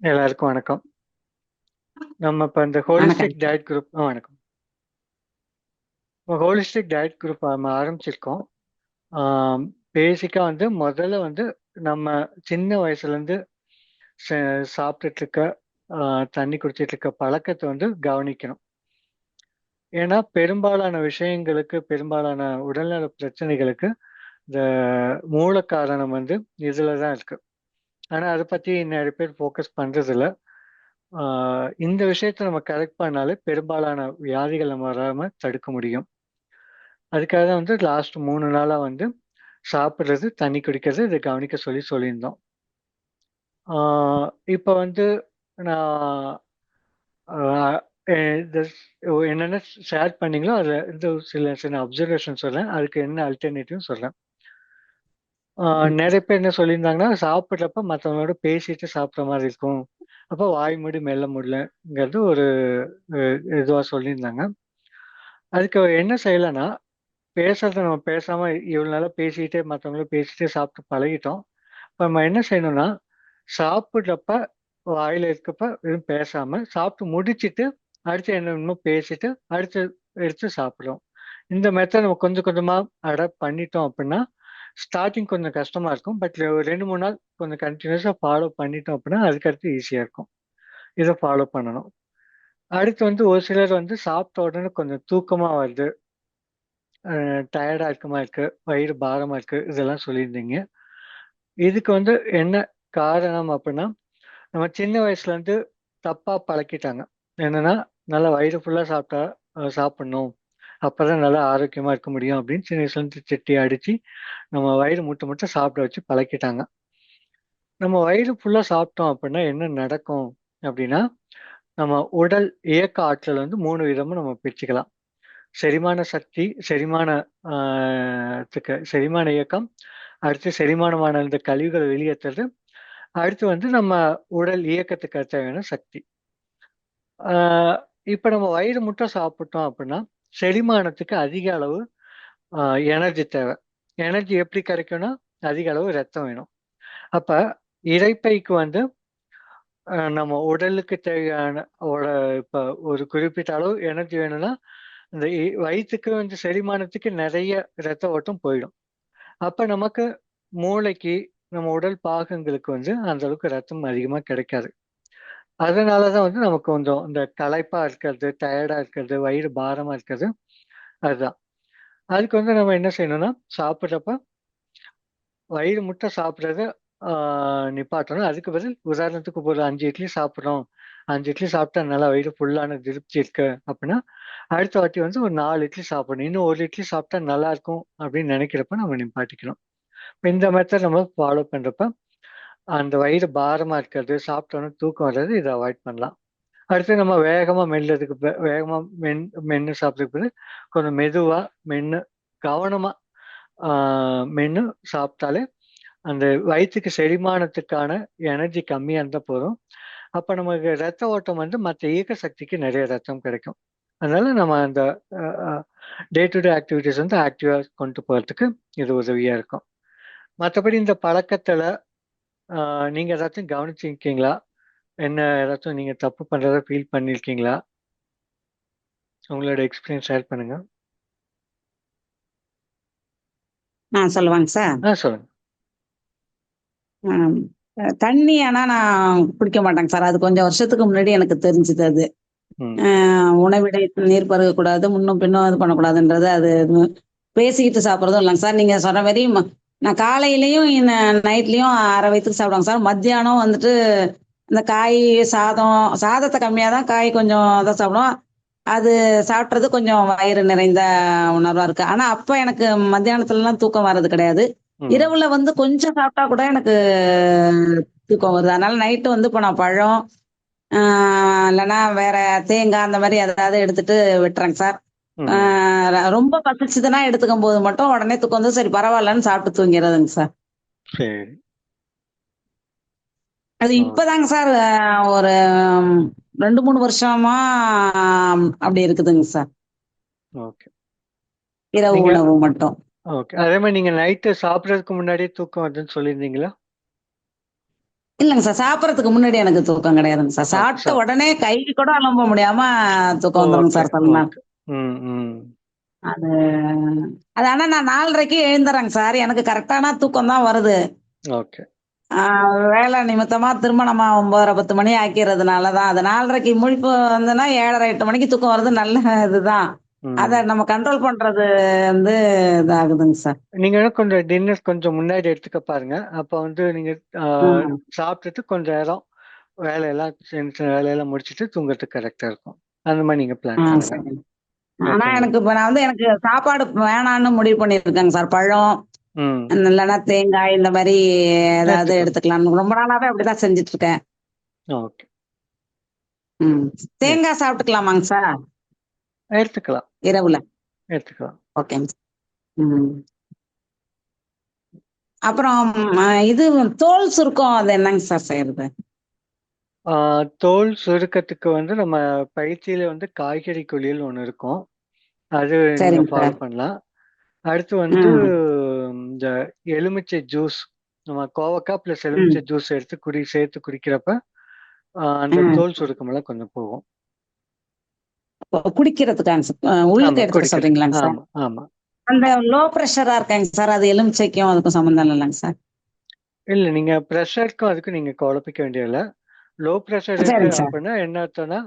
எல்லாருக்கும் வணக்கம். நம்ம இப்ப இந்த. ஹோலிஸ்டிக் டயட் குரூப் வணக்கம். ஹோலிஸ்டிக் டயட் குரூப் நம்ம ஆரம்பிச்சிருக்கோம். பேசிக்கா வந்து முதல்ல வந்து நம்ம சின்ன வயசுலேருந்து ச சாப்பிட்டுட்டு இருக்க, தண்ணி குடிச்சிட்டு இருக்க பழக்கத்த வந்து கவனிக்கணும். ஏன்னா, பெரும்பாலான விஷயங்களுக்கு, பெரும்பாலான உடல்நல பிரச்சனைகளுக்கு இந்த மூல காரணம் வந்து இதுல தான் இருக்கு. ஆனா, அதை பத்தி நிறைய பேர் ஃபோக்கஸ் பண்ணுறதில்ல இந்த விஷயத்த நம்ம கரெக்ட் பண்ணாலே பெரும்பாலான வியாதிகள் நம்ம வராம தடுக்க முடியும். அதுக்காக தான் வந்து லாஸ்ட் மூணு நாளா வந்து சாப்பிட்றது தண்ணி குடிக்கிறது இதை கவனிக்க சொல்லி சொல்லியிருந்தோம். இப்போ வந்து நான் என்னென்ன ஷேர் பண்ணீங்களோ, அதில் இந்த சில சில அப்சர்வேஷன் சொல்கிறேன் அதுக்கு என்ன அல்டர்னேட்டிவ் சொல்கிறேன் நிறைய பேர் என்ன சொல்லியிருந்தாங்கன்னா, சாப்பிட்றப்ப மற்றவங்களோட பேசிட்டு சாப்பிட்ற மாதிரி இருக்கும். அப்போ வாய் மூடி மெல்ல முடியலங்கிறது ஒரு இதுவாக சொல்லியிருந்தாங்க. அதுக்கு என்ன செய்யலைன்னா பேசுறத நம்ம பேசாம இவ்வளோ நாளாக பேசிட்டே மற்றவங்களும் பேசிட்டே சாப்பிட்டு பழகிட்டோம். இப்போ நம்ம என்ன செய்யணும்னா, சாப்பிட்றப்ப வாயில இருக்கப்ப எதுவும் பேசாம, சாப்பிட்டு முடிச்சுட்டு, அடுத்து என்ன வேணுமோ பேசிட்டு, அடுத்து எடுத்து சாப்பிட்றோம் இந்த மெத்தட் நம்ம கொஞ்சம் கொஞ்சமாக அடாப்ட் பண்ணிட்டோம் அப்படின்னா ஸ்டார்டிங் கொஞ்சம் கஷ்டமா இருக்கும். பட் ஒரு 2, 3 நாள் கொஞ்சம் கண்டினியூஸாக ஃபாலோ பண்ணிட்டோம் அப்படின்னா அதுக்கடுத்து ஈஸியா இருக்கும். இதை ஃபாலோ பண்ணணும். அடுத்து வந்து ஒரு சிலர் வந்து சாப்பிட்ட உடனே கொஞ்சம் தூக்கமா வருது. டயர்டாக டயர்டா இருக்குது இருக்கு. வயிறு பாரமா இருக்கு. இதெல்லாம் சொல்லியிருந்தீங்க. இதுக்கு வந்து என்ன காரணம் அப்படின்னா நம்ம சின்ன வயசுலேருந்து தப்பா பழக்கிட்டாங்க. என்னன்னா, நல்லா வயிறு ஃபுல்லா சாப்பிட்டா சாப்பிட்ணும் சாப்பிடணும். அப்பதான் நல்லா ஆரோக்கியமா இருக்க முடியும் அப்படின்னு சின்ன வயசுலேருந்து செட்டி அடிச்சு நம்ம வயிறு முட்டை முட்டை சாப்பிட வச்சு பழக்கிட்டாங்க. நம்ம வயிறு ஃபுல்லா சாப்பிட்டோம் அப்படின்னா என்ன நடக்கும் அப்படின்னா நம்ம உடல் இயக்க ஆற்றல் வந்து மூணு விதமும் நம்ம பிரிச்சுக்கலாம். செரிமான சக்தி, செரிமான ஆ செரிமான இயக்கம், அடுத்து செரிமானமான இந்த கழிவுகளை வெளியேற்றுறது அடுத்து வந்து நம்ம உடல் இயக்கத்துக்கு தேவையான சக்தி. இப்போ நம்ம வயிறு முட்டை சாப்பிட்டோம் அப்படின்னா செரிமானத்துக்கு அதிக அளவு எனர்ஜி தேவை எனர்ஜி எப்படி கிடைக்கும்னா, அதிக அளவு ரத்தம் வேணும். அப்ப இறைப்பைக்கு வந்து நம்ம உடலுக்கு தேவையான ஒரு இப்ப ஒரு குறிப்பிட்ட அளவு எனர்ஜி வேணும்னா, இந்த இ வந்து செரிமானத்துக்கு நிறைய ரத்த ஓட்டம் போயிடும். அப்ப நமக்கு மூளைக்கு, நம்ம உடல் பாகங்களுக்கு வந்து அந்த அளவுக்கு ரத்தம் அதிகமா கிடைக்காது. அதனால தான் வந்து நமக்கு கொஞ்சம் இந்த களைப்பாக இருக்கிறது, டயர்டாக இருக்கிறது, வயிறு பாரமாக இருக்கிறது, அதுதான். அதுக்கு வந்து நம்ம என்ன செய்யணும்னா, சாப்பிட்றப்ப வயிறு முட்டை சாப்பிட்றத நிப்பாட்டணும். அதுக்கு பதில் உதாரணத்துக்கு ஒரு அஞ்சு இட்லி சாப்பிட்றோம் அஞ்சு இட்லி சாப்பிட்டா நல்லா வயிறு ஃபுல்லான திருப்தி இருக்கு அப்படின்னா அடுத்த வாட்டி வந்து ஒரு நாலு இட்லி சாப்பிடணும். இன்னும் ஒரு இட்லி சாப்பிட்டா நல்லா இருக்கும் அப்படின்னு நினைக்கிறப்ப நம்ம நிப்பாட்டிக்கணும். இப்போ இந்த மெத்தட் நம்ம ஃபாலோ பண்றப்ப, அந்த வயிறு பாரமா இருக்கிறது, சாப்பிட்டோன்னே தூக்கம் வர்றது இதை அவாய்ட் பண்ணலாம். அடுத்து நம்ம வேகமா மெல்லதுக்கு வேகமாக வேகமா மென் மென்று சாப்பிட்றதுக்கு பிறகு கொஞ்சம் மெதுவா மென்று கவனமா மென்று சாப்பிட்டாலே, அந்த வயிற்றுக்கு செரிமானத்துக்கான எனர்ஜி கம்மியாக இருந்தால் போதும். அப்போ நமக்கு ரத்த ஓட்டம் வந்து மற்ற இயக்க சக்திக்கு நிறைய ரத்தம் கிடைக்கும். அதனால நம்ம அந்த டே டு டே ஆக்டிவிட்டீஸ் வந்து ஆக்டிவாக கொண்டு போகிறதுக்கு இது உதவியாக இருக்கும். மற்றபடி இந்த பழக்கத்தில் ஆ நீங்க ஏதாச்சும் கவனிச்சிருக்கீங்களா? என்ன ஏதாச்சும் நீங்க தப்பு பண்றதா ஃபீல் பண்ணியிருக்கீங்களா? உங்களோட எக்ஸ்பீரியன்ஸ் ஷேர் பண்ணுங்க. ஆ சொல்லவாங்க சார்? ஆ சொல்லுங்க. ம். அ தண்ணி ஆனா நான் குடிக்க மாட்டேங்க சார். அது கொஞ்சம் வருஷத்துக்கு முன்னாடி எனக்கு தெரிஞ்சது அது. ம். அ உணவிடத்தில் நீர் பருகக்கூடாது, முன்னும் பின்னும் இது பண்ணக்கூடாதுன்றது அது பேசிக்கிட்டு சாப்பிடுறதும் இல்லங்க சார். நீங்க சொன்ன மாரி ம நான் காலையிலயும் நைட்லயும் 1/2 வயித்துக்கு சாப்பிடுவேங்க சார். மத்தியானம் வந்துட்டு இந்த காய், சாதம் சாதத்த கம்மியா தான் காய் கொஞ்சம் தான் சாப்பிடுவோம். அது சாப்பிட்றது கொஞ்சம் வயிறு நிறைந்த உணர்வா இருக்கு. ஆனா அப்ப எனக்கு மத்தியானத்துலலாம் தூக்கம் வர்றது கிடையாது. இரவுல வந்து கொஞ்சம் சாப்பிட்டா கூட எனக்கு தூக்கம் வருது. அதனால நைட்டு வந்து இப்ப நான் பழம், இல்லன்னா வேற தேங்காய் அந்த மாரி ஏதாவது எடுத்துட்டு விட்டுறேங்க சார். ரொம்ப பசிச்சதுன்னா எடுத்துக்கும்போது மட்டும் உடனே தூக்கம் வந்து சரி பரவாயில்லன்னு சாப்பிட்டு தூங்கிறதுங்க சார். அது. இப்பதாங்க சார் ஒரு 2, 3 வருஷமா அப்படி இருக்குதுங்க சார். இரவு உணவு மட்டும். ஓகே. அதே மாரி நீங்க நைட்டு சாப்பிடுறதுக்கு முன்னாடியே தூக்கம் வருதுன்னு சொல்லியிருந்தீங்களா? இல்லைங்க சார் சாப்பிடறதுக்கு முன்னாடி எனக்கு தூக்கம் கிடையாதுங்க சார் சாப்பிட்ட உடனே கை கூட அலம்ப முடியாம தூக்கம் வந்துருங்க சார் சில நாள் ஓகே ம் ம் அது அது ஆனா நான் நாலரைக்கு எழுந்துறேங்க சார். எனக்கு கரெக்டான தூக்கம் தான் வருது. வேலை நிமித்தமா திருமணமா ஒன்பதரை பத்து மணி ஆக்கிறதுனால தான். அது நாலரைக்கு முழிப்பு வந்துன்னா ஏழரை எட்டு மணிக்கு தூக்கம் வருது. நல்ல இதுதான். அதை நம்ம கண்ட்ரோல் பண்றது வந்து இதாகுதுங்க சார். நீங்க கொஞ்சம் டின்னர் கொஞ்சம் முன்னாடி எடுத்துக்க பாருங்க. அப்போ வந்து நீங்க. சாப்பிட்டுட்டு கொஞ்ச நேரம் வேலையெல்லாம் வேலையெல்லாம் முடிச்சிட்டு தூங்குறதுக்கு கரெக்டா இருக்கும். அந்த மாதிரி நீங்க பிளான் பண்ணுங்க. ஆனா எனக்கு இப்ப நான் வந்து எனக்கு சாப்பாடு வேணான்னு முடிவு பண்ணியிருக்கேங்க சார். பழம் இல்லைன்னா தேங்காய் இந்த மாதிரி ஏதாவது எடுத்துக்கலாம். ரொம்ப நாளாவே அப்படிதான் செஞ்சுட்டு இருக்கேன் தேங்காய் சாப்பிட்டுக்கலாமாங்க சார்? எடுத்துக்கலாம். இரவுல. எடுத்துக்கலாம். ஓகேங்க அப்புறம் இது தோல் சுருக்கம் அது என்னங்க சார் செய்யறது? தோல் சுருக்கத்துக்கு வந்து நம்ம பயிற்சியில வந்து காய்கறி குளியல் ஒன்று இருக்கும். அது நீங்க ஃபாலோ பண்ணலாம். அடுத்து வந்து இந்த எலுமிச்சை ஜூஸ் நம்ம கோவக்காய் ப்ளஸ் எலுமிச்சை ஜூஸ் எடுத்து குடி சேர்த்து குடிக்கிறப்ப அந்த தோல் சுருக்கமெல்லாம் கொஞ்சம் போகும். ஆமா உள்ளுக்கு சொல்றீங்களாங்க சார் ஆமா அந்த லோ ப்ரெஷரா இருக்காங்க சார் அது எலுமிச்சைக்கும் அதுக்கும் சம்மந்தம் இல்லைங்க சார் இல்ல நீங்க ப்ரெஷருக்கும் அதுக்கும் நீங்க குழப்பிக்க வேண்டியதில்ல. லோ ப்ரெஷர் அப்படின்னா என்ன அர்த்தம்னா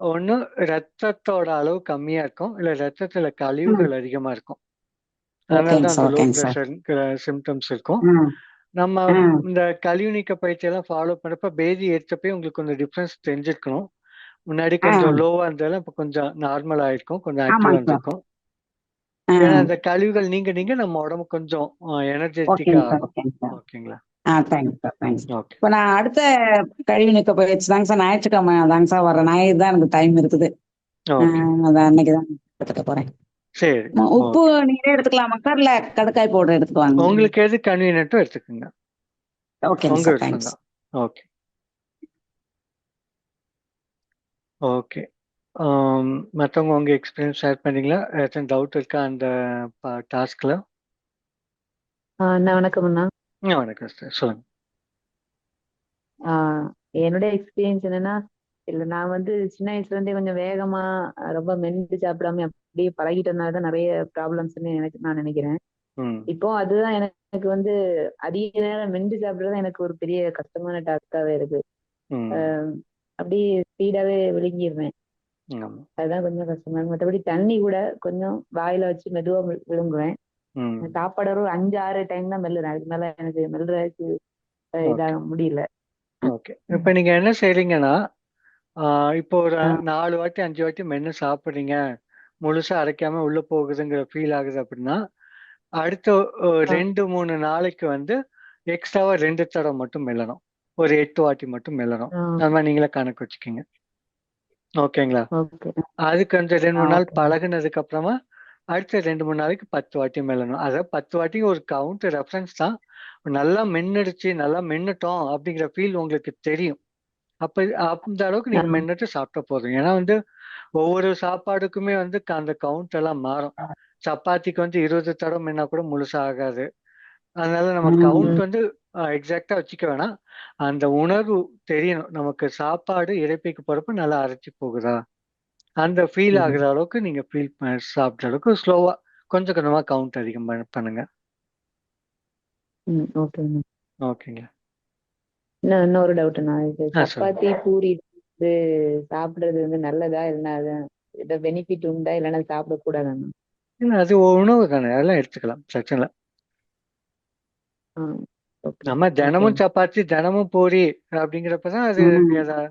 ஒண்ணு ரத்தத்தோட அளவு கம்மியா இருக்கும். இல்ல ரத்தத்துல கழிவுகள் அதிகமா இருக்கும். அதனால ஓகேங்க தான் சார் அந்த லோ ஓகேங்க சார் ப்ரெஷர் சிம்டம்ஸ் இருக்கும். நம்ம இந்த கழிவு நீக்க பயிற்சியெல்லாம் ஃபாலோ பண்ணப்ப பேதி ஏற்றப்பே உங்களுக்கு கொஞ்சம் டிஃப்ரென்ஸ் தெரிஞ்சிருக்கணும். முன்னாடி கொஞ்சம் லோவா இருந்தாலும் இப்போ கொஞ்சம் நார்மல் ஆயிருக்கும் கொஞ்சம் ஆக்டிவா இருந்திருக்கும். ஏன்னா அந்த கழிவுகள் நீங்க நீங்க நம்ம உடம்பு கொஞ்சம் சார் ஆகும் ஓகேங்களா? ஆ தேங்க்ஸ் சார் தேங்க்ஸ் ஓகே இப்போ நான் அடுத்த கழிவு நீக்க பயிற்சி தாங்க சார் ஞாயிற்றுக்கிழமை தாங்க சார் வர ஞாயிறு தான் எனக்கு டைம் இருக்குது. ஓகே அதான் அன்னைக்கு தான் எடுத்துக்க போறேன். சரி. உப்பு ஓகே நீங்களே எடுத்துக்கலாமா சார் இல்ல கடுக்காய் பவுடர் எடுத்துக்குவாங்க உங்களுக்கு எது கன்வீனியன்ட்டோ எடுத்துக்கோங்க. விருப்பம் தேங்க்ஸ் ஓகே ஓகே மற்றவங்க உங்க எக்ஸ்பீரியன்ஸ் ஷேர் பண்ணீங்களா? ஏதாச்சும் டவுட் இருக்கா அந்த டாஸ்க்ல ஆ, அண்ணா. அண்ணா வணக்கம் சார் சொல்லுங்க. ஆ, என்னுடைய எக்ஸ்பீரியன்ஸ் என்னன்னா இல்ல நான் வந்து சின்ன வயசுல இருந்தே கொஞ்சம் வேகமா ரொம்ப மென்று சாப்பிடாம அப்படியே பழகிட்டதுனால தான் நிறைய ப்ராப்ளம்ஸ்னு எனக்கு நான் நினைக்கிறேன். ம். இப்போ அதுதான் எனக்கு வந்து அதிக நேரம் மென்று சாப்பிடுறது எனக்கு ஒரு பெரிய கஷ்டமான டாஸ்காவே இருக்கு. ம். அப்படியே ஸ்பீடாவே விழுங்கிடுவேன் ஆமாம் அதுதான் கொஞ்சம் கஷ்டமா இருக்கு. மற்றபடி தண்ணி கூட கொஞ்சம் வாயில வச்சு மெதுவா விழுங்குவேன். ம் சாப்பாடு ஒரு அஞ்சு ஆறு டைம் தான் மெல்லுறேன். அதுக்கு மேல எனக்கு மெல்றதுக்கு இதாக முடியல. ஓகே. இப்போ நீங்க என்ன செய்றீங்கன்னா இப்போ ஒரு நாலு வாட்டி அஞ்சு வாட்டி மென்று சாப்பிட்றீங்க. முழுசா அரைக்காம உள்ள போகுதுங்கிற ஃபீல் ஆகுது அப்படின்னா அடுத்த ரெண்டு மூணு நாளைக்கு வந்து எக்ஸ்ட்ராவா ரெண்டு தடவை மட்டும் மெல்லணும். ஒரு எட்டு வாட்டி மட்டும் மெல்லணும். அது மாதிரி நீங்களே கணக்கு வச்சுக்கோங்க. ஓகேங்களா? ஓகே. அதுக்கு அந்த ரெண்டு மூணு நாள் பழகுனதுக்கு அப்புறமா அடுத்த ரெண்டு மூணு நாளைக்கு பத்து வாட்டி மெல்லணும். அதாவது பத்து வாட்டி ஒரு கவுண்ட் ரெஃபரன்ஸ் தான். நல்லா மென்னுடுச்சு நல்லா மென்னுட்டோம் அப்படிங்கிற ஃபீல் உங்களுக்கு தெரியும். அப்ப அந்த அளவுக்கு நீங்க மென்னுட்டு சாப்பிட்டா போதும். ஏன்னா வந்து ஒவ்வொரு சாப்பாடுக்குமே வந்து அந்த கவுண்ட் எல்லாம் மாறும். சப்பாத்திக்கு வந்து இருபது தடவை மென்னா கூட முழுசா ஆகாது. அதனால நம்ம கவுண்ட் வந்து எக்ஸாக்டா வச்சுக்க வேணாம். அந்த உணர்வு தெரியணும். நமக்கு சாப்பாடு இறைப்பிக்கு போறப்ப நல்லா அரைச்சி போகுதா? அந்த ஃபீல். ஆகுற அளவுக்கு நீங்க ஃபீல் சாப்பிட்ற அளவுக்கு ஸ்லோவா கொஞ்சம் கொஞ்சமா கவுண்ட் அதிகம் பண்ண- பண்ணுங்க. ம், ஓகேண்ணா ஓகேங்க. இன்னும் இன்னொரு டவுட்ண்ணா இது ஆ சொல்லுங்க. சப்பாத்தி பூரி இது சாப்பிடுறது வந்து நல்லதா இல்லைன்னா அது இதை பெனிஃபிட் உண்டா இல்லைன்னா சாப்பிடக்கூடாதாண்ணா இல்ல அது உணவு தானே அதெல்லாம் எடுத்துக்கலாம் பிரச்சனை இல்லை. ஆ ஓகே நம்ம தினமும் சப்பாத்தி தினமும் பூரி அப்படிங்கிறப்பதான் அது ம் எதா-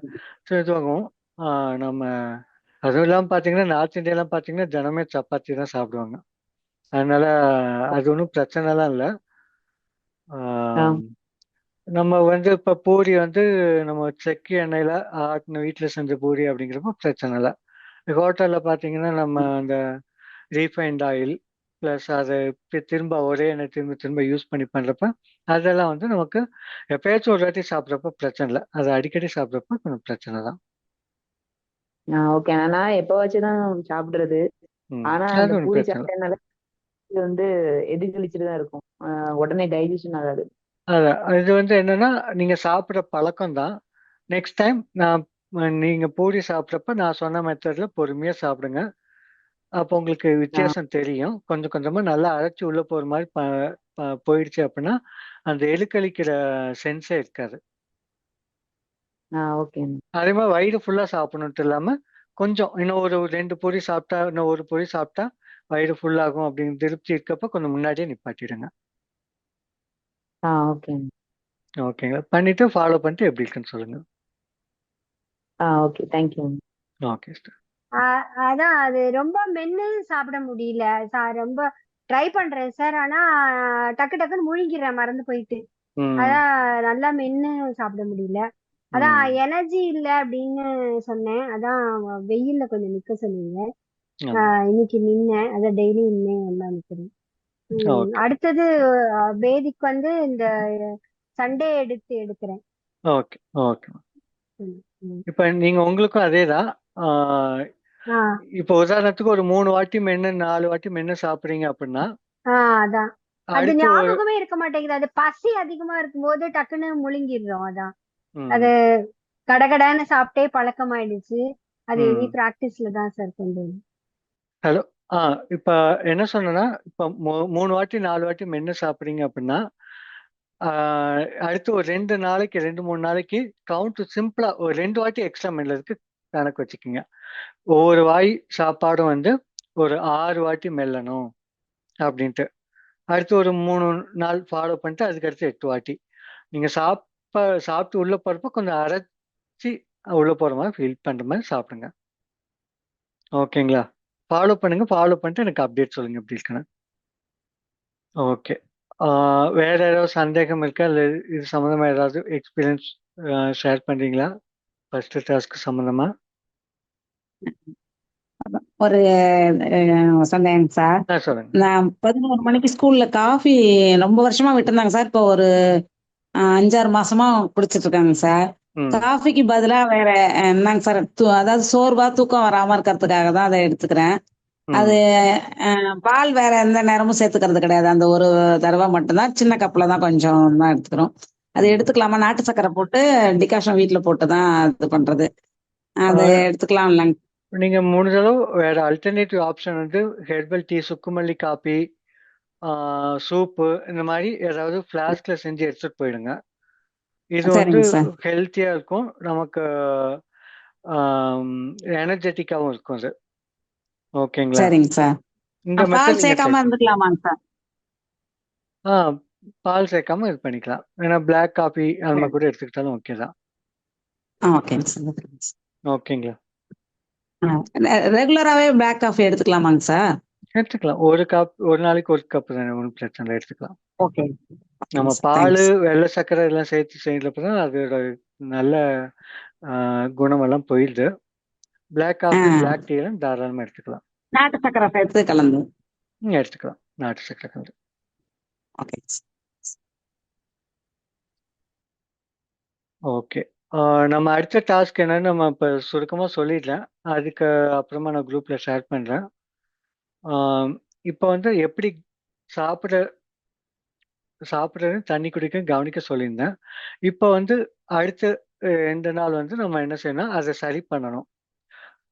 இதுவாகும். நம்ம அதுவும் இல்லாம பாத்தீங்கன்னா நார்த் இந்தியாலாம் பாத்தீங்கன்னா தினமே சப்பாத்தி தான் சாப்பிடுவாங்க. அதனால அது ஒன்றும் பிரச்சனைலாம் இல்லை. நம்ம வந்து இப்ப பூரி வந்து நம்ம செக்கு எண்ணெயில ஆட்டின வீட்டுல செஞ்ச பூரி அப்படிங்கிறப்ப பிரச்சனை இல்லை. ஹோட்டல்ல பாத்தீங்கன்னா நம்ம அந்த ரீஃபைண்ட் ஆயில் ப்ளஸ் அதை திரும்ப ஒரே எண்ணெய் திரும்ப திரும்ப யூஸ் பண்ணி பண்றப்ப அதெல்லாம் வந்து நமக்கு எப்பயாச்சும் ஒரு வாட்டி சாப்பிட்றப்ப பிரச்சனை இல்லை. அது அடிக்கடி சாப்பிட்றப்ப கொஞ்சம் பிரச்சனை தான். ஓகே நான் எப்பவாச்சும் சாப்பிடுறது ஆனா அது பூரி சாப்பிட்டதுனால இது வந்து எதிர்கழிச்சுட்டு தான் இருக்கும் உடனே டைஜஷன் ஆகாது அதான். இது வந்து என்னன்னா, நீங்க சாப்பிடுற பழக்கம் தான். நெக்ஸ்ட் டைம் நான் நீங்க பூரி சாப்பிடுறப்ப நான் சொன்ன மெத்தட்ல பொறுமையா சாப்பிடுங்க. அப்போ உங்களுக்கு. வித்தியாசம் தெரியும். கொஞ்சம் கொஞ்சமா நல்லா அரைச்சு உள்ள போற ப போயிடுச்சு அப்டின்னா, அந்த எலுக்களிக்கிற சென்ஸே இருக்காது. ஆ ஓகேங்க. அதே மாரி வயிறு ஃபுல்லா சாப்பிடணுன்ட்டு இல்லாம, கொஞ்சம் இன்னும் ஒரு 2 பொரி சாப்பிட்டா, இன்னும் 1 பொரி சாப்பிட்டா வயிறு ஃபுல் ஆகும் அப்டின்னு திருப்தி இருக்கப்ப கொஞ்சம் முன்னாடியே நிப்பாட்டிடுங்க. ஆ ஓகேங்க. ஓகேங்களா. பண்ணிட்டு ஃபாலோ பண்ணிட்டு எப்டி இருக்குன்னு சொல்லுங்க. ஆ okay. Thank you. Okay sister. அ அதான் அது ரொம்ப மென்னு சாப்பிட முடியல. ச ரொம்ப ட்ரை பண்றேன் சார். ஆனா டக்கு டக்குன்னு முழுங்கிர்றேன் மறந்து போயிட்டு. ம். அதான் நல்லா மென்னு சாப்பிட முடியல. அதான் ம். எனர்ஜி இல்ல அப்படின்னு சொன்னேன். அதான் வெயில்ல கொஞ்சம் நிக்க சொன்னீங்க. ஆமா. இன்னைக்கு நின்னேன். அதான் டெய்லி இனிமே எல்லாம் நிக்கிறேன். ம். ஓகே. அடுத்தது அ பேதிக்கு வந்து இந்த சண்டே எடுத்து எடுக்கிறேன். Okay, okay. ம். ம். இப்ப நீங்க உங்களுக்கும் அதேதான். ஆ ஆ. இப்போ உதாரணத்துக்கு ஒரு 3 வாட்டி மென்னு, 4 வாட்டி மென்னு சாப்பிடுறீங்க அப்டின்னா ஆ அதான். அது அடுத்து ஒரு ஞாபகமே இருக்க மாட்டேங்குது. அது பசி அதிகமா இருக்கும்போது டக்குன்னு முழுங்கிர்றோம் அதான். அது. கடகடன்னு சாப்பிட்டே பழக்கமாயிடுச்சு. அது இனி. பிராக்டிஸ்ல தான் சார் கொண்டு. ஹலோ. ஆ இப்ப என்ன சொன்னேன்னா, இப்ப மு 3 வாட்டி, 4 வாட்டி மென்னு சாப்பிடுறீங்க அப்டின்னா, ஆ அடுத்து ஒரு 2 நாளைக்கு 2, 3 நாளைக்கு கவுண்ட் சிம்பிளா ஒரு 2 வாட்டி எக்ஸ்ட்ரா மெல்றதுக்கு கணக்கு வச்சுக்கங்க. ஒவ்வொரு வாய் சாப்பாடும் வந்து ஒரு 6 வாட்டி மெல்லணும் அப்டின்ட்டு. அடுத்து ஒரு 3 நாள் ஃபாலோ பண்ணிட்டு அதுக்கடுத்து 8 வாட்டி. நீங்க சாப்ப சாப்பிட்டு உள்ள போறப்போ கொஞ்சம் அரைச்சு உள்ள போற மாரி ஃபீல் பண்ற மாரி சாப்பிடுங்க. ஓகேங்களா. ஃபாலோ பண்ணுங்க. ஃபாலோ பண்ணிட்டு எனக்கு அப்டேட் சொல்லுங்க எப்டி இருக்குன்னு. ஓகே. வேற ஏதாவது சந்தேகம் இருக்கா? இல்ல இது சம்மந்தமா ஏதாவது எக்ஸ்பீரியன்ஸ் ஷேர் பண்றீங்களா? ஃபர்ஸ்ட் டாஸ்க் சம்மந்தமா? ஒரு சந்தேகம் சார். நான் 11 மணிக்கு ஸ்கூல்ல காஃபி ரொம்ப வருஷமா விட்டுருந்தாங்க சார். இப்போ ஒரு அ 5, 6 மாசமா குடிச்சிட்டு இருக்காங்க சார். காஃபிக்கு பதிலா வேற என்னங்க சார் அதாவது சோர்வா தூக்கம் வராம இருக்கிறதுக்காக தான் அத எடுத்துக்கிறேன். அது பால் வேற எந்த நேரமும் சேர்த்துக்கிறது கிடையாது. அந்த ஒரு தடவ மட்டும் தான். சின்ன கப்ல தான் கொஞ்சம் தான் எடுத்துக்கிறோம். அது. எடுத்துக்கலாமா? நாட்டு சர்க்கரை போட்டு டிகாஷன் வீட்ல போட்டு தான் இது பண்றது. அது எடுத்துக்கலாம் இல்லங்க? நீங்க முடிஞ்ச அளவு வேற அல்டர்னேட்டிவ் ஆப்ஷன் வந்து ஹெர்பல் டீ, சுக்குமல்லி காப்பி, ஆ சூப்பு இந்த மாரி ஏதாவது ஃப்ளாஸ்க்ல செஞ்சு எடுத்துட்டு போயிடுங்க. இது வந்து. ஹெல்த்தியா இருக்கும். நமக்கு எனர்ஜெட்டிக்காவும் இருக்கும் அது. ஓகேங்களா. சரிங்க சார். இந்த பால் சேர்க்காம. இருந்துக்கலாமாங்க சார்? ஆ பால் சேர்க்காம இது பண்ணிக்கலாம். ஏன்னா பிளாக் காஃபி அந்த. மாரி கூட எடுத்துக்கிட்டாலும் ஓகே தான். ஓகேங்க சார். ஓகேங்க சார். ஓகேங்களா. ஆ ரெ ரெகுலராவே பிளாக் காஃபி எடுத்துக்கலாமாங்க சார்? எடுத்துக்கலாம். ஒரு கப் ஒரு நாளைக்கு 1 கப் தானே ஒண்ணும் பிரச்சனை இல்ல எடுத்துக்கலாம். ஓகே. நம்ம. பாலு. வெள்ள சர்க்கரை இதெல்லாம் சேர்த்து செய்றப்ப தான் அதோட நல்ல குணமெல்லாம் போயிடுது. பிளாக். காஃபி, பிளாக் டீ எல்லாம் தாராளமா எடுத்துக்கலாம். நாட்டு சர்க்கரை சேர்த்து கலந்து. எடுத்துக்கலாம். நாட்டு சர்க்கரை கலந்து. ஓகே. ஆ நம்ம அடுத்த டாஸ்க் என்னன்னு நம்ம இப்ப சுருக்கமா சொல்லிடலாம். அதுக்கு அப்புறமா நான் குரூப்ல ஷேர் பண்றேன். இப்போ வந்து எப்படி சாப்பிட சாப்பிட்றது தண்ணி குடிக்க கவனிக்க சொல்லியிருந்தேன். இப்போ வந்து அடுத்த எந்த 2 நாள் வந்து நம்ம என்ன செய்யணும்னா, அத சரி பண்ணணும்.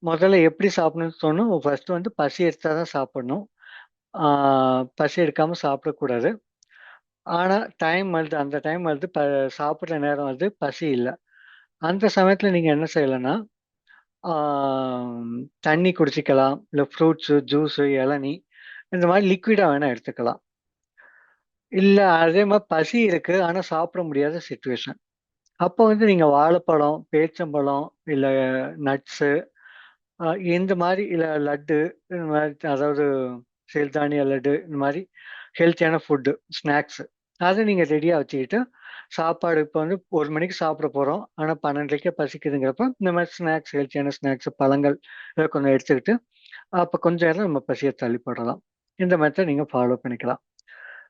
முதல்ல எப்படி சாப்பிடணும்னு சொன்னோம். ஃபர்ஸ்ட் வந்து பசி எடுத்தா தான் சாப்பிடணும். ஆ பசி எடுக்காம சாப்பிடக்கூடாது. ஆனா டைம் வருது அந்த டைம் வருது ப சாப்பிடுற நேரம் வருது பசி இல்ல. அந்த சமயத்துல நீங்க என்ன செய்யலாம்னா, தண்ணி குடிச்சிக்கலாம். இல்லை ஃப்ரூட்ஸு, ஜூஸு, இளநீ இந்த மாதிரி லிக்விடாக வேணால் எடுத்துக்கலாம். இல்லை அதே மாதிரி பசி இருக்குது ஆனால் சாப்பிட முடியாத சுச்சுவேஷன் அப்போ வந்து நீங்கள் வாழைப்பழம், பேச்சம்பழம் இல்லை நட்ஸு இந்த மாதிரி இல்லை லட்டு இந்த மாதிரி அதாவது சிறுதானிய லட்டு இந்த மாதிரி ஹெல்த்தியான ஃபுட்டு, ஸ்நாக்ஸு அதை நீங்கள் ரெடியாக வச்சுக்கிட்டு, சாப்பாடு இப்போ வந்து ஒரு மணிக்கு சாப்பிட போகிறோம் ஆனால் பன்னெண்டரைக்கே பசிக்குதுங்கிறப்ப, இந்த மாதிரி ஸ்நாக்ஸ் ஹெல்த்தியான ஸ்நாக்ஸ், பழங்கள் இதை கொஞ்சம் எடுத்துக்கிட்டு, அப்போ கொஞ்ச நேரம் நம்ம பசியை தள்ளி போடலாம். இந்த மெத்தட் நீங்கள் ஃபாலோ பண்ணிக்கலாம்.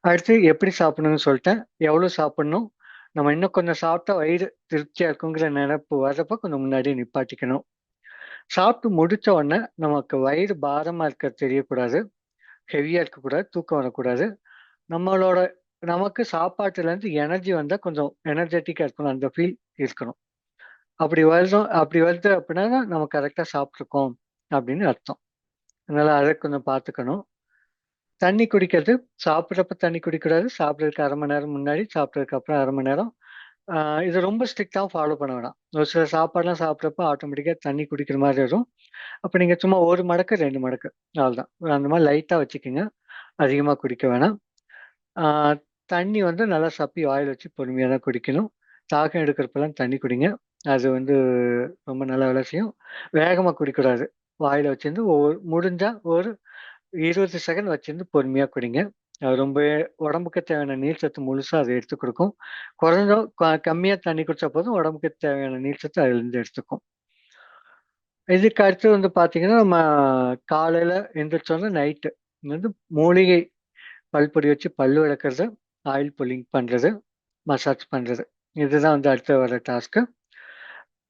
அடுத்து எப்படி சாப்பிடணும்னு சொல்லிட்டேன். எவ்வளோ சாப்பிடணும்? நம்ம இன்னும் கொஞ்சம் சாப்பிட்டா வயிறு திருப்தியாக இருக்குங்கிற நினைப்பு வர்றப்ப கொஞ்சம் முன்னாடியே நிப்பாட்டிக்கணும். சாப்பிட்டு முடித்த உடனே நமக்கு வயிறு பாரமாக இருக்க தெரியக்கூடாது. ஹெவியாக இருக்கக்கூடாது. தூக்கம் வரக்கூடாது. நம்மளோட நமக்கு சாப்பாட்டுல இருந்து எனர்ஜி வந்தா கொஞ்சம் எனர்ஜெட்டிக்கா இருக்கணும். அந்த ஃபீல் இருக்கணும். அப்படி வருதும் அப்படி வருது அப்படின்னா நம்ம கரெக்டா சாப்பிட்ருக்கோம் அப்படின்னு அர்த்தம். அதனால அதை கொஞ்சம் பார்த்துக்கணும். தண்ணி குடிக்கிறது சாப்பிட்றப்ப தண்ணி குடிக்கூடாது. சாப்பிட்றதுக்கு அரை மணி நேரம் முன்னாடி சாப்பிட்றதுக்கு அப்புறம் அரை மணி நேரம். இதை ரொம்ப ஸ்ட்ரிக்டாக ஃபாலோ பண்ண வேணாம். ஒரு சில சாப்பாடுலாம் சாப்பிட்றப்ப ஆட்டோமேட்டிக்காக தண்ணி குடிக்கிற மாதிரி வரும். அப்போ நீங்கள் சும்மா ஒரு மடக்கு ரெண்டு மடக்கு அவ்வளோதான் அந்த மாதிரி லைட்டாக வச்சுக்கோங்க. அதிகமாக குடிக்க வேணாம். தண்ணி வந்து நல்லா சப்பி வாயில் வச்சு பொறுமையாக தான் குடிக்கணும். தாகம் எடுக்கிறப்பெல்லாம் தண்ணி குடிங்க. அது வந்து ரொம்ப நல்ல வேலை செய்யும். வேகமாக குடிக்கூடாது வாயில் வச்சிருந்து ஒவ்வொரு முடிஞ்சால் ஒரு இருபது செகண்ட் வச்சிருந்து பொறுமையாக குடிங்க. அது ரொம்ப உடம்புக்கு தேவையான நீர் சத்து முழுசாக அதை எடுத்து கொடுக்கும். குறைஞ்ச கம்மியாக தண்ணி குடிச்சா போதும் உடம்புக்கு தேவையான நீர் சத்து அதுலேருந்து எடுத்துக்கும். இதுக்கு அடுத்து வந்து பார்த்தீங்கன்னா நம்ம காலையில் எந்திரிச்சோன்னா நைட்டு வந்து மூலிகை பல்பொடி வச்சு பல் விளக்குறது ஆயில் புல்லிங் பண்ணுறது மசாஜ் பண்ணுறது இதுதான் வந்து அடுத்து வர டாஸ்க்கு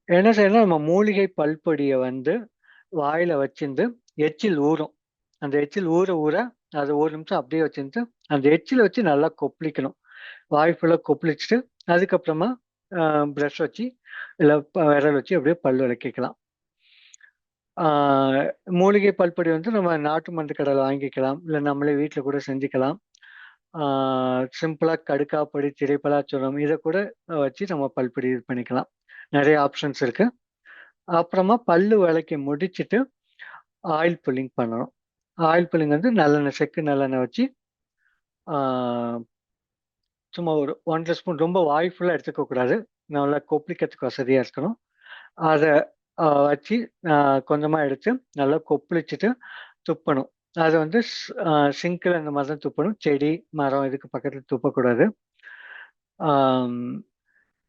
என்ன செய்யணும் நம்ம மூலிகை பல்பொடியை வந்து வாயில் வச்சிருந்து எச்சில் ஊறும். அந்த எச்சில் ஊற ஊற அது ஒரு நிமிஷம் அப்படியே வச்சிருந்து அந்த எச்சில் வச்சு நல்லா கொப்பளிக்கணும். வாய் ஃபுல்லாக கொப்பளிச்சுட்டு அதுக்கப்புறமா ப்ரஷ் வச்சு இல்லை விரல் வச்சு அப்படியே பல் விளக்கிக்கலாம். மூலிகை பல்பொடி வந்து நம்ம நாட்டு மருந்து கடையில் வாங்கிக்கலாம். இல்லை நம்மளே வீட்டில் கூட செஞ்சுக்கலாம். சிம்பிளாக கடுக்கா பொடி திரைப்பலாச்சுரம் இதை கூட வச்சு நம்ம பல்படி இது பண்ணிக்கலாம். நிறைய ஆப்ஷன்ஸ் இருக்கு. அப்புறமா பல்லு விளக்கி முடிச்சுட்டு ஆயில் புல்லிங் பண்ணணும். ஆயில் புல்லிங் வந்து நல்லெண்ணெய் செக்கு நல்லெண்ணெய் வச்சு சும்மா ஒரு ஒன்றரை ஸ்பூன் ரொம்ப வாய்ஃபுல்லாக எடுத்துக்க கூடாது. நல்லா கொப்பளிக்கிறதுக்கு வசதியாக இருக்கணும். அதை வச்சு கொஞ்சமாக எடுத்து நல்லா கொப்பளிச்சுட்டு துப்பணும். அது வந்து சிங்கில் அந்த மாதிரி தான் துப்பணும். செடி மரம் இதுக்கு பக்கத்தில் துப்பக்கூடாது.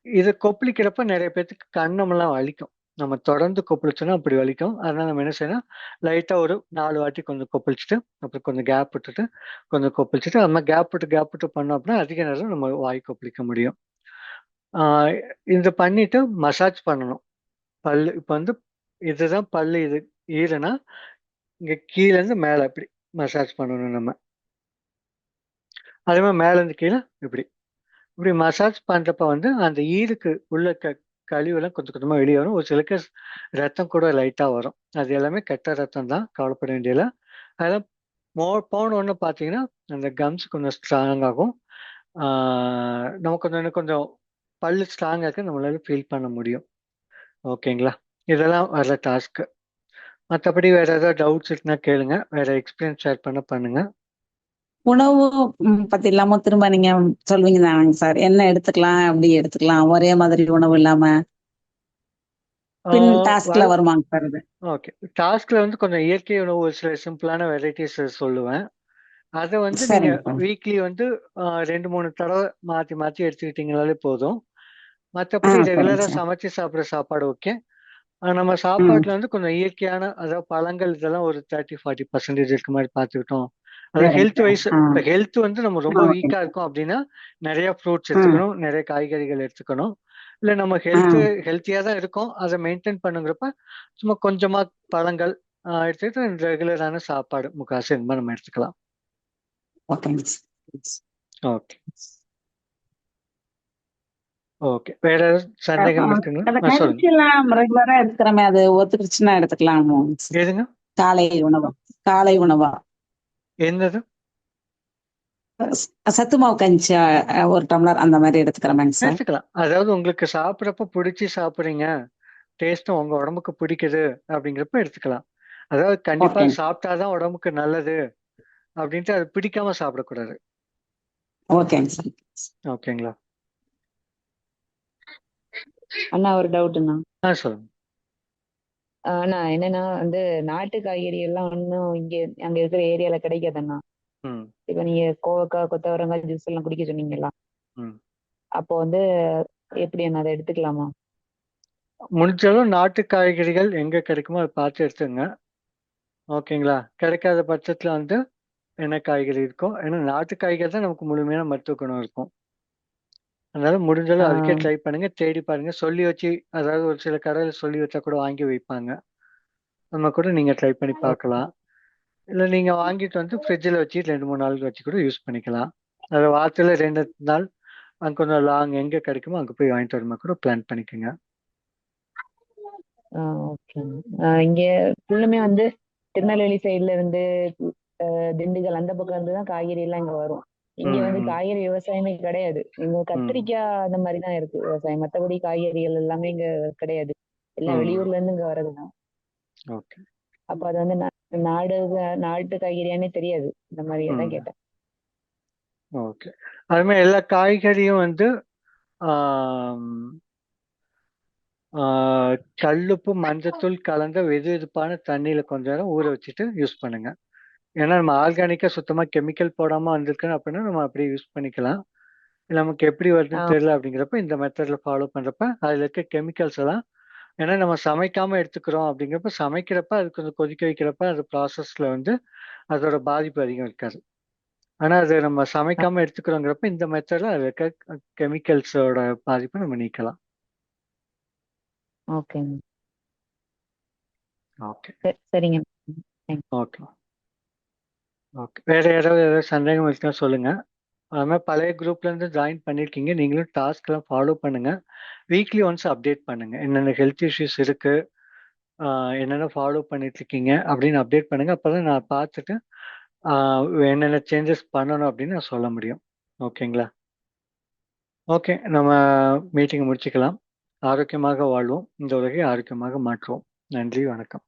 இதை கொப்பளிக்கிறப்ப நிறைய பேர்த்துக்கு கண்ணமெல்லாம் வலிக்கும். நம்ம தொடர்ந்து கொப்பளிச்சோன்னா அப்படி வலிக்கும். அதனால நம்ம என்ன செய்யணும்? லைட்டாக ஒரு நாலு வாட்டி கொஞ்சம் கொப்பளிச்சுட்டு அப்புறம் கொஞ்சம் கேப் விட்டுட்டு கொஞ்சம் கொப்பளிச்சுட்டு நம்ம மாதிரி கேப் விட்டு கேப் விட்டு பண்ணோம் அப்படின்னா அதிக நேரம் நம்ம வாய் கொப்பளிக்க முடியும். இது பண்ணிட்டு மசாஜ் பண்ணணும். பல் இப்போ வந்து இதுதான் பல் இது ஈரனா இங்கே கீழேருந்து மேலே இப்படி மசாஜ் பண்ணணும் நம்ம. அதே மாதிரி மேலேருந்து கீழே இப்படி. இப்படி மசாஜ் பண்ணுறப்ப வந்து அந்த ஈருக்கு உள்ள க கழிவுலாம் கொஞ்சம் கொஞ்சமாக வெளியே வரும். ஒரு சிலருக்கு ரத்தம் கூட லைட்டாக வரும். அது எல்லாமே கெட்ட ரத்தம் தான். கவலைப்பட வேண்டியதில்ல. அதெல்லாம் மோ போன ஒன்று பார்த்தீங்கன்னா அந்த கம்ஸ் கொஞ்சம் ஸ்ட்ராங் ஆகும். நமக்கு கொஞ்சம் இன்னும் கொஞ்சம் பல்லு ஸ்ட்ராங் ஆக நம்மளால ஃபீல் பண்ண முடியும். ஓகேங்களா இதெல்லாம் வர டாஸ்க்கு மற்றபடி வேற ஏதாவது டவுட்ஸ் இருக்குன்னா கேளுங்க. வேற எக்ஸ்பீரியன்ஸ் ஷேர் பண்ண பண்ணுங்க. உணவு பத்தி இல்லாம திரும்ப நீங்க சொல்வீங்க தானங்க சார். என்ன எடுத்துக்கலாம் அப்படி எடுத்துக்கலாம்? ஒரே மாதிரி உணவு இல்லாம டாஸ்க்ல வருமாங்க சார் இது ஓகே டாஸ்க்ல வந்து கொஞ்சம் இயற்கை உணவு ஒரு சில சிம்பிளான வெரைட்டிஸ் சொல்லுவேன். அதை வந்து நீங்க வீக்லி வந்து ரெண்டு மூணு தடவை மாத்தி மாத்தி எடுத்துக்கிட்டீங்கனாலே போதும். மற்றபடி ரெகுலரா. சமைச்சு சாப்பிட்ற சாப்பாடு ஓகே நம்ம சாப்பாட்டுல வந்து கொஞ்சம் இயற்கையான அதாவது பழங்கள் இதெல்லாம் ஒரு தேர்ட்டி ஃபார்ட்டி பர்சன்டேஜ் இருக்க மாதிரி பார்த்துக்கிட்டோம் அது சரிங்க ஹெல்த். வைஸ். இப்போ ஹெல்த் வந்து நம்ம ரொம்ப ஓகே. வீக்கா இருக்கோம் அப்படின்னா நிறைய ஃப்ரூட்ஸ். எடுத்துக்கணும் நிறைய காய்கறிகள் எடுத்துக்கணும் இல்ல நம்ம ஹெல்த். ஹெல்த்தியா தான் இருக்கோம் அதை மெயின்டைன் பண்ணுங்கிறப்ப சும்மா கொஞ்சமா பழங்கள் எடுத்துக்கிட்டு ரெகுலரான சாப்பாடு முக்காசு இந்த மாதிரி நம்ம எடுத்துக்கலாம் சார். ஓகே ஓகே வேற சந்தேகம் இருக்குங்களா ரெகுலரா எடுத்துக்கிறோமே அது ஒத்துக்கிடுச்சுன்னா எடுத்துக்கலாமோ? எதுங்க? காலை உணவா. காலை உணவா. என்னது ச- சத்து மாவு கஞ்சி ஒரு டம்ளர் அந்த மாதிரி எடுத்துக்கிறோமேங்க சார். எடுத்துக்கலாம். அதாவது உங்களுக்கு சாப்பிட்றப்ப பிடிச்சி சாப்பிட்றீங்க. டேஸ்ட்டும் உங்க உடம்புக்கு பிடிக்குது அப்படிங்கிறப்ப எடுத்துக்கலாம். அதாவது கண்டிப்பா சாப்பிட்டாதான் உடம்புக்கு நல்லது அப்படின்ட்டு அது பிடிக்காம சாப்பிடக்கூடாது. ஓகேங்க சார் ஓகேங்களா? அண்ணா ஒரு டவுட்டுண்ணா ஆ சொல்லுங்க. அண்ணா என்னன்னா வந்து நாட்டு காய்கறி எல்லாம் இன்னும் இங்க அங்க இருக்கிற ஏரியால கிடைக்காதண்ணா. ம். இப்ப நீங்க கோவக்காய் கொத்தவரங்காய் ஜூஸ் எல்லாம் குடிக்க சொன்னீங்களா ம். அப்போ வந்து எப்படி அண்ணா அதை எடுத்துக்கலாமா? முடிஞ்சளவு நாட்டு காய்கறிகள் எங்க கிடைக்குமோ அதை பார்த்து எடுத்துங்க ஓகேங்களா? கிடைக்காத பட்சத்துல வந்து என்ன காய்கறி இருக்கோ ஏன்னா நாட்டு காய்கறி தான் நமக்கு முழுமையான மருத்துவ குணம் இருக்கும். அதனால முடிஞ்சளவு அதுக்கே ஆஹ் ட்ரை பண்ணுங்க. தேடி பாருங்க. சொல்லி வச்சு அதாவது ஒரு சில கடையில சொல்லி வச்சா கூட வாங்கி வைப்பாங்க. நம்ம கூட நீங்க ட்ரை பண்ணி பார்க்கலாம். இல்ல நீங்க வாங்கிட்டு வந்து ஃப்ரிட்ஜில் வச்சு ரெண்டு மூணு நாளுக்கு வச்சு கூட யூஸ் பண்ணிக்கலாம். அது வாரத்துல 2 நாள் அங்க கொஞ்சம் லாங் எங்க கிடைக்குமோ அங்க போய் வாங்கிட்டு வர மாரி கூட பிளான் பண்ணிக்கங்க. ஆ ஓகேங்க. ஆ இங்க ஃபுல்லுமே வந்து திருநெல்வேலி சைடுல இருந்து அ திண்டுக்கல் அந்த பக்கம் இருந்து தான் காய்கறி எல்லாம் இங்க வரும். இங்க வந்து. காய்கறி விவசாயமே கிடையாது. இங்க. கத்திரிக்காய் அந்த மாரி தான் இருக்கு விவசாயம். மத்தபடி காய்கறிகள் எல்லாமே இங்க கிடையாது. எல்லாம். வெளியூர்ல இருந்து இங்க வர்றது தான். ஓகே. அப்ப அது வந்து நாடு நாட்டு காய்கறியான்னே தெரியாது. இந்த மாரி அதான் ம். கேட்டேன். ஓகே. அது மாரி எல்லா காய்கறியும் வந்து கல்லுப்பு, மஞ்சத்தூள் கலந்த வெதுவெதுப்பான தண்ணீல கொஞ்ச நேரம் ஊற வச்சுட்டு யூஸ் பண்ணுங்க. ஏன்னா நம்ம ஆர்கானிக்கா சுத்தமா கெமிக்கல் போடாம வந்திருக்கு அப்படின்னா, நம்ம அப்படியே யூஸ் பண்ணிக்கலாம். நமக்கு எப்படி. வருதுன்னு தெரியல அப்படிங்கிறப்ப இந்த மெத்தட்ல ஃபாலோ பண்றப்ப, அதுல இருக்க கெமிக்கல்ஸ் எல்லாம் ஏன்னா நம்ம சமைக்காம எடுத்துக்கிறோம் அப்படிங்கிறப்ப, சமைக்கிறப்ப அது கொஞ்சம் கொதிக்க வைக்கிறப்ப அது ப்ராசஸ்ல வந்து அதோட பாதிப்பு அதிகம் இருக்காது. ஆனா அது நம்ம. சமைக்காம எடுத்துக்கிறோங்கிறப்ப, இந்த மெத்தட்ல அதுல இருக்க கெமிக்கல்ஸோட பாதிப்ப நம்ம நீக்கலாம். ஓகேங்க. ஓகே. சரிங்க. ஓகே. ஓகே. வேற யாராவது ஏதாவது சந்தேகம் இருந்துச்சுன்னா சொல்லுங்க. அதுமாதிரி பழைய குரூப்ல இருந்து ஜாயின் பண்ணியிருக்கீங்க. நீங்களும் டாஸ்க்லாம் ஃபாலோ பண்ணுங்க. வீக்லி ஒன்ஸ் அப்டேட் பண்ணுங்க. என்னென்ன ஹெல்த் இஷ்யூஸ் இருக்கு, என்னென்ன ஃபாலோ பண்ணிட்டு இருக்கீங்க அப்படின்னு அப்டேட் பண்ணுங்க. அப்பதான் நான் பார்த்துட்டு, என்னென்ன சேஞ்சஸ் பண்ணணும் அப்படின்னு நான் சொல்ல முடியும். ஓகேங்களா? ஓகே. நம்ம மீட்டிங் முடிச்சுக்கலாம். ஆரோக்கியமாக வாழ்வோம். இந்த உலகை ஆரோக்கியமாக மாற்றுவோம். நன்றி, வணக்கம்.